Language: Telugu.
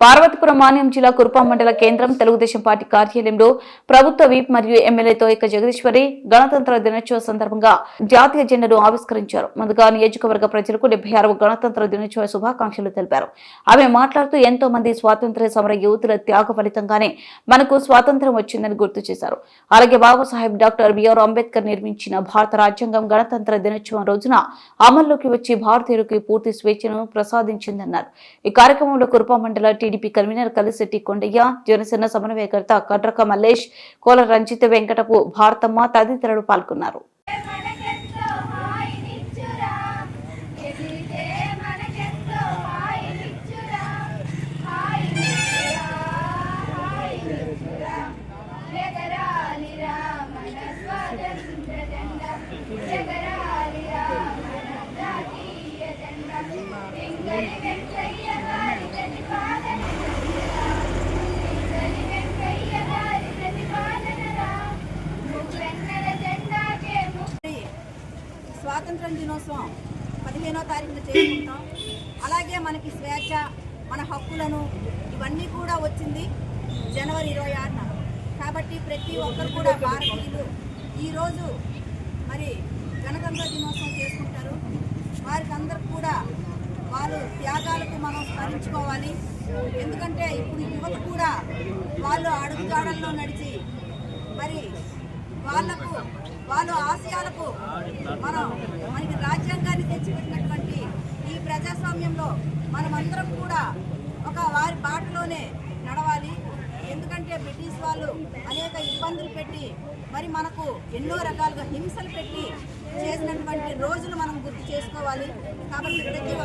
పార్వతీపురం మాన్యం జిల్లా కురుపా మండల కేంద్రం తెలుగుదేశం పార్టీ కార్యాలయంలో ప్రభుత్వ వీప్ మరియు ఎమ్మెల్యేతో ఇక జగదీశ్వరి గణతంత్ర దినోత్సవ సందర్భంగా జాతీయ జెండాను ఆవిష్కరించారు. ముందుగా నియోజకవర్గ ప్రజలకు డెబ్బై ఆరవ గణతంత్ర దినోత్సవ శుభాకాంక్షలు తెలిపారు. ఆమె మాట్లాడుతూ ఎంతో మంది స్వాతంత్ర్య సమర యువతుల త్యాగ ఫలితంగానే మనకు స్వాతంత్ర్యం వచ్చిందని గుర్తు చేశారు. అలాగే బాబాసాహెబ్ డాక్టర్ బిఆర్ అంబేద్కర్ నిర్మించిన భారత రాజ్యాంగం గణతంత్ర దినోత్సవం రోజున అమల్లోకి వచ్చి భారతీయులకు పూర్తి స్వేచ్ఛను ప్రసాదించిందన్నారు. ఈ కార్యక్రమంలో కురుపా మండల టీడీపీ కన్వీనర్ కలిశెట్టి కొండయ్య జనసేన సమన్వయకర్త కడ్రక మల్లేష్ కోల రంజిత్ వెంకటపు భారతమ్మ తదితరులు పాల్గొన్నారు Thank you. స్వాతంత్రం దినోత్సవం పదిహేనో తారీఖున చేసుకుంటాం. అలాగే మనకి స్వేచ్ఛ మన హక్కులను ఇవన్నీ కూడా వచ్చింది జనవరి ఇరవై ఆరున. కాబట్టి ప్రతి ఒక్కరు కూడా భారతీయులు ఈరోజు మరి గణతంత్ర దినోత్సవం చేసుకుంటారు. వారికి అందరికి కూడా వాళ్ళు త్యాగాలకు మనం స్మరించుకోవాలి. ఎందుకంటే ఇప్పుడు యువత కూడా వాళ్ళు అడుగుజాడల్లో నడిచి మరి వాళ్ళకు వాళ్ళ ఆశయాలకు మనం మనకి రాజ్యాంగాన్ని తెచ్చిపెట్టినటువంటి ఈ ప్రజాస్వామ్యంలో మనమందరం కూడా ఒక వారి బాటలోనే నడవాలి. ఎందుకంటే బ్రిటిష్ వాళ్ళు అనేక ఇబ్బందులు పెట్టి మరి మనకు ఎన్నో రకాలుగా హింసలు పెట్టి చేసినటువంటి రోజులు మనం గుర్తు చేసుకోవాలి. కాబట్టి ప్రతి ఒక్క